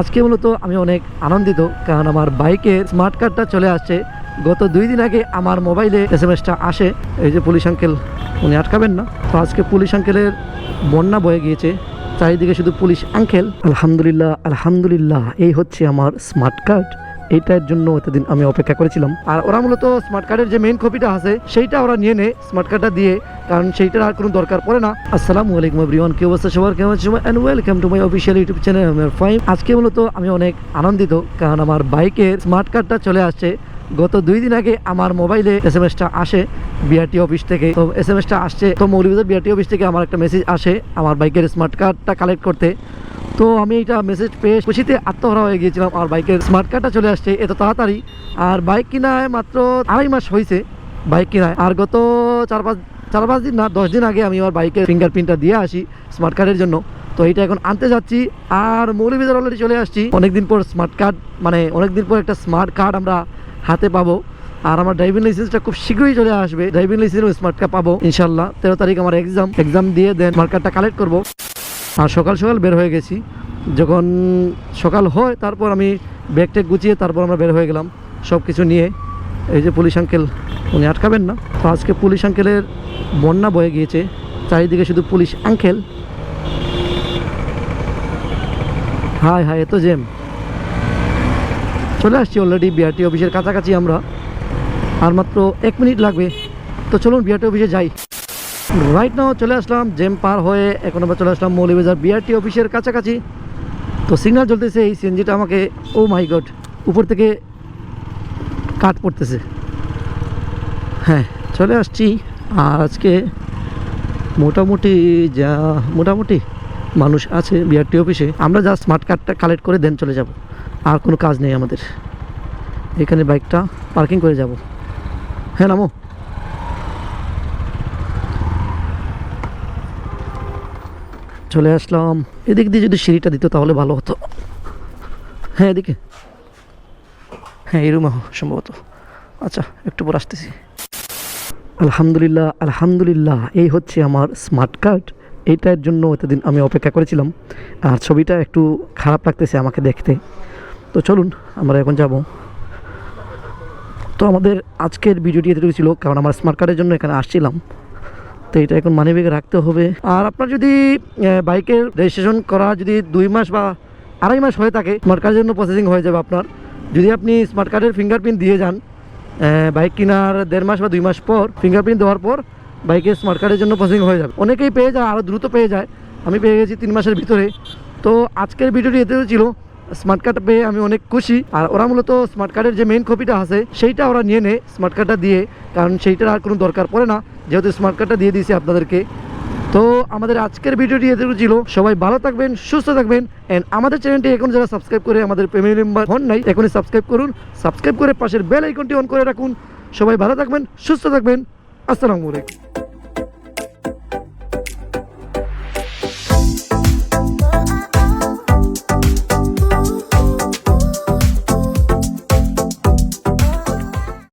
আজকে মূলত আমি অনেক আনন্দিত, কারণ আমার বাইকের স্মার্ট কার্ডটা চলে আসছে। গত দুই দিন আগে আমার মোবাইলে এস এম এসটা আসে, এই যে পুলিশ আঙ্কেল উনি আটকাবেন না। তো আজকে পুলিশ আঙ্কেলের বন্যা বয়ে গিয়েছে, চারিদিকে শুধু পুলিশ আঙ্কেল আলহামদুলিল্লাহ আলহামদুলিল্লাহ, এই হচ্ছে আমার স্মার্ট কার্ড এইটার জন্য এতদিন আমি অপেক্ষা করেছিলাম। আর ওরা মূলত স্মার্ট কার্ডের যে মেইন কপিটা আছে, সেইটা ওরা নিয়ে নেয় স্মার্ট কার্ডটা দিয়ে, কারণ সেইটার আর কোনো দরকার পড়ে না। আসসালামু আলাইকুম এভরিওয়ান কি অবস্থা সবার? কেমন আছে and welcome to my official YouTube channel আমার ফাইম আজকে মূলত আমি অনেক আনন্দিত, কারণ আমার বাইকের স্মার্ট কার্ডটা চলে আসছে। গত দুই দিন আগে আমার মোবাইলে এস এম এসটা আসে বিআরটি অফিস থেকে। তো এস এম এসটা আসছে, তো মৌলভীবাজার বিআরটি অফিস থেকে আমার একটা মেসেজ আসে, আমার বাইকের স্মার্ট কার্ডটা কালেক্ট করতে। তো আমি এটা মেসেজ পেয়ে খুশিতে আত্মহরা হয়ে গিয়েছিলাম আমার বাইকের স্মার্ট কার্ডটা চলে আসছে, এত তাড়াতাড়ি। আর বাইক কিনায় মাত্র আড়াই মাস হয়েছে বাইক কিনায়। আর গত চার পাঁচ চার পাঁচ দিন না, দশ দিন আগে আমি আমার বাইকের ফিঙ্গারপ্রিন্টটা দিয়ে আসি স্মার্ট কার্ডের জন্য। তো এটা এখন আনতে যাচ্ছি, আর মৌলভীবাজার অলরেডি চলে আসছি। অনেকদিন পর স্মার্ট কার্ড মানে অনেকদিন পর একটা স্মার্ট কার্ড আমরা হাতে পাবো। আর আমার ড্রাইভিং লাইসেন্সটা খুব শীঘ্রই চলে আসবে। ড্রাইভিং লাইসেন্স স্মার্ট কার্ড পাবো ইনশাল্লাহ তেরো তারিখ আমার এক্সাম এক্সাম দিয়ে দেন স্মার্ট কার্ডটা কালেক্ট করব। আর সকাল সকাল বের হয়ে গেছি। যখন সকাল হয়, তারপর আমি ব্যাগ ট্যাগ গুছিয়ে তারপর আমরা বের হয়ে গেলাম সব কিছু নিয়ে। এই যে পুলিশ আঙ্কেল উনি আটকাবেন না। তো আজকে পুলিশ আঙ্কেলের বন্যা বয়ে গিয়েছে। চারিদিকে শুধু পুলিশ আঙ্কেল হাই হাই এত জেম চলে আসছি অলরেডি বিআরটি অফিসের কাছাকাছি আমরা। আর মাত্র এক মিনিট লাগবে। তো চলুন বিআরটি অফিসে যাই। রাইট নাও চলে আসলাম জেম পার হয়ে এখন আমরা চলে আসলাম মৌলিবাজার বিআরটি অফিসের কাছাকাছি। তো সিগনাল চলতেছে এই সিএনজিটা আমাকে ও মাই গড উপর থেকে কাট পড়তেছে। হ্যাঁ চলে আসছি। আর আজকে মোটামুটি যা, মোটামুটি মানুষ আছে বিআরটি অফিসে। আমরা যা স্মার্ট কার্ডটা কালেক্ট করে দেন চলে যাব। আর কোনো কাজ নেই আমাদের। এখানে বাইকটা পার্কিং করে যাব। হ্যাঁ নামো। চলে আসলাম। এদিক দিয়ে যদি সিঁড়িটা দিত তাহলে ভালো হতো। হ্যাঁ এদিকে। হ্যাঁ এই সম্ভবত। আচ্ছা একটু পর আসতেছি। আলহামদুলিল্লাহ আলহামদুলিল্লাহ, এই হচ্ছে আমার স্মার্ট কার্ড এইটার জন্য এতদিন আমি অপেক্ষা করেছিলাম। আর ছবিটা একটু খারাপ লাগতেছে আমাকে দেখতে। তো চলুন, আমরা এখন যাব। তো আমাদের আজকের ভিডিওটি এতটুকু ছিল, কারণ আমার স্মার্ট কার্ডের জন্য এখানে আসছিলাম। তো এটা এখন মানি ব্যাগে রাখতে হবে। আর আপনার যদি বাইকের রেজিস্ট্রেশন করা যদি দুই মাস বা আড়াই মাস হয়ে থাকে স্মার্ট কার্ডের জন্য প্রসেসিং হয়ে যাবে আপনার। যদি আপনি স্মার্ট কার্ডের ফিঙ্গারপ্রিন্ট দিয়ে যান বাইক কেনার দেড় মাস বা দুই মাস পর ফিঙ্গারপ্রিন্ট দেওয়ার পর বাইকের স্মার্ট কার্ডের জন্য প্রসেসিং হয়ে যাবে। অনেকেই পেয়ে যায় আরও দ্রুত পেয়ে যায়। আমি পেয়ে গেছি তিন মাসের ভিতরে। তো আজকের ভিডিওটি এতে ছিল। স্মার্ট কার্ড পেয়ে আমি অনেক খুশি। আর ওরা মূলত স্মার্ট কার্ডের যে মেইন কপিটা আছে, সেইটা ওরা নিয়ে নেয় স্মার্ট কার্ডটা দিয়ে, কারণ সেইটার আর কোনো দরকার পড়ে না। যেহেতু স্মার্ট কার্ডটা দিয়ে দিয়েছি আপনাদেরকে। তো আমাদের আজকের ভিডিওটি এতটুকু ছিল। সবাই ভালো থাকবেন, সুস্থ থাকবেন অ্যান্ড আমাদের চ্যানেলটি এখন যারা সাবস্ক্রাইব করে আমাদের ফ্যামিলি মেম্বার হন নাই, এখনই সাবস্ক্রাইব করুন। সাবস্ক্রাইব করে পাশের বেল আইকনটি অন করে রাখুন। সবাই ভালো থাকবেন, সুস্থ থাকবেন। আসসালামু আলাইকুম।